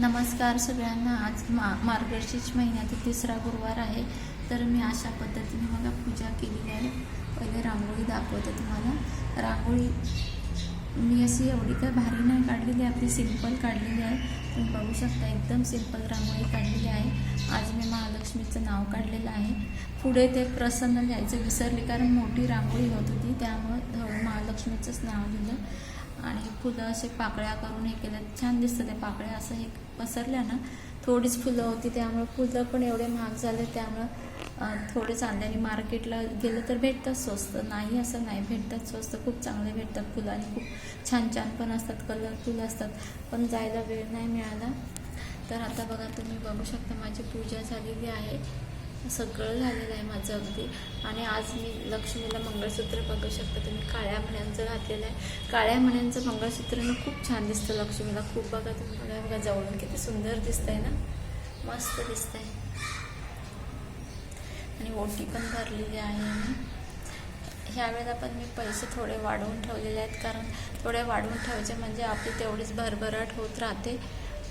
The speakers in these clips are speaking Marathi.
नमस्कार सगळ्यांना. आज मा मार्गशीर्ष महिन्यातील तिसरा गुरुवार आहे. तर मी अशा पद्धतीने मला पूजा केलेली आहे. पहिले रांगोळी दाखवते तुम्हाला. रांगोळी मी अशी एवढी काय भारी नाही काढलेली आपली सिंपल काढलेली आहे. तुम्ही बघू शकता एकदम सिंपल रांगोळी काढलेली आहे. आज मी महालक्ष्मीचं नाव काढलेलं आहे. पुढे ते प्रसन्न लिहायचं विसरली कारण मोठी रांगोळी होत होती. त्यामुळं महालक्ष्मीचंच नाव लिहिलं. आणि फुलं असे पाकळ्या करून हे केलं. छान दिसतं ते पाकळ्या. असं हे पसरल्या ना थोडीच फुलं होती. त्यामुळे फुलं पण एवढे महाग झाले. त्यामुळं थोडे थोडेच आणि मार्केटला गेलं तर भेटतात स्वस्त. नाही असं नाही. भेटतात स्वस्त. खूप चांगले भेटतात फुलं आणि खूप छान छान पण असतात. कलरफुल असतात. पण जायला वेळ नाही मिळाला. तर आता बघा तुम्ही बघू शकता माझी पूजा झालेली आहे. सगळं झालेलं आहे माझं अगदी. आणि आज मी लक्ष्मीला मंगळसूत्र बघू शकता. तुम्ही काळ्या मण्यांचं घातलेलं आहे. काळ्या मण्यांचं मंगळसूत्र ना खूप छान दिसतं लक्ष्मीला. खूप बघा तुम्ही. बघा बघा जवळून किती सुंदर दिसतंय ना. मस्त दिसतंय. आणि ओटी पण भरलेली आहे. ह्यावेळेला पण मी पैसे थोडे वाढवून ठेवलेले आहेत. कारण थोडे वाढवून ठेवायचे म्हणजे आपली तेवढीच भरभराट होत राहते.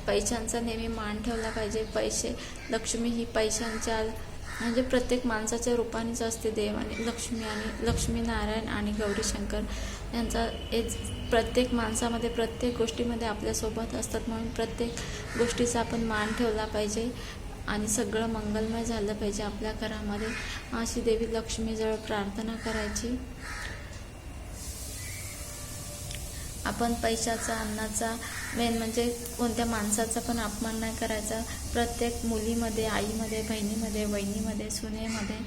पैशांचा नेहमी मान ठेवला पाहिजे. पैसे लक्ष्मी ही पैशांच्या म्हणजे प्रत्येक माणसाच्या रूपानेच असते देव आणि लक्ष्मी आणि लक्ष्मी नारायण आणि गौरी शंकर यांचा एक प्रत्येक माणसामध्ये प्रत्येक गोष्टीमध्ये आपल्यासोबत असतात म्हणून प्रत्येक गोष्टीचा आपण मान ठेवला पाहिजे आणि सगळं मंगलमय झालं पाहिजे आपल्या घरामध्ये. अशी देवी लक्ष्मीजवळ प्रार्थना करायची. आपण पैशाचा अन्नाचा मेन म्हणजे कोणत्या माणसाचा पण अपमान नाही करायचा. प्रत्येक मुलीमध्ये आईमध्ये बहिणीमध्ये वहिनीमध्ये सुनेमध्ये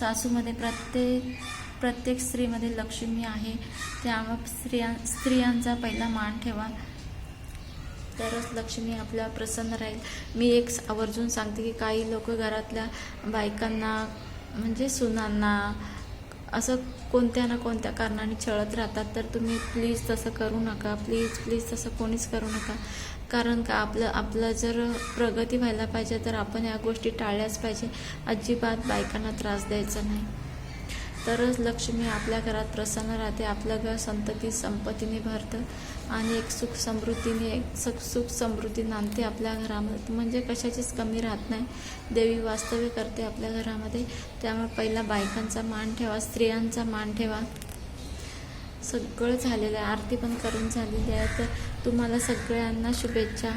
सासूमध्ये प्रत्येक प्रत्येक स्त्रीमध्ये लक्ष्मी आहे. त्यामुळं स्त्रिया स्त्रियांचा पहिला मान ठेवा. तरच लक्ष्मी आपल्या प्रसन्न राहील. मी एक आवर्जून सांगते की काही लोक घरातल्या बायकांना म्हणजे सुनांना असं कोणत्या ना कोणत्या कारणाने छळत राहतात तर तुम्ही प्लीज तसं करू नका. प्लीज प्लीज तसं कोणीच करू नका. कारण का आपलं आपलं जर प्रगती व्हायला पाहिजे तर आपण या गोष्टी टाळल्याच पाहिजे. अजिबात बायकांना त्रास द्यायचा नाही. तरच लक्ष्मी आपल्या घरात प्रसन्न राहते आपलं घर संतती संपत्तीने भरतं आणि एक सुख समृद्धीने एक सुख सुख समृद्धी नांदते आपल्या घरामध्ये. म्हणजे कशाचीच कमी राहत नाही. देवी वास्तव्य करते आपल्या घरामध्ये. त्यामुळे पहिला बायकांचा मान ठेवा स्त्रियांचा मान ठेवा. सगळं झालेलं आहे आरती पण करून झालेली आहे. तर तुम्हाला सगळ्यांना शुभेच्छा.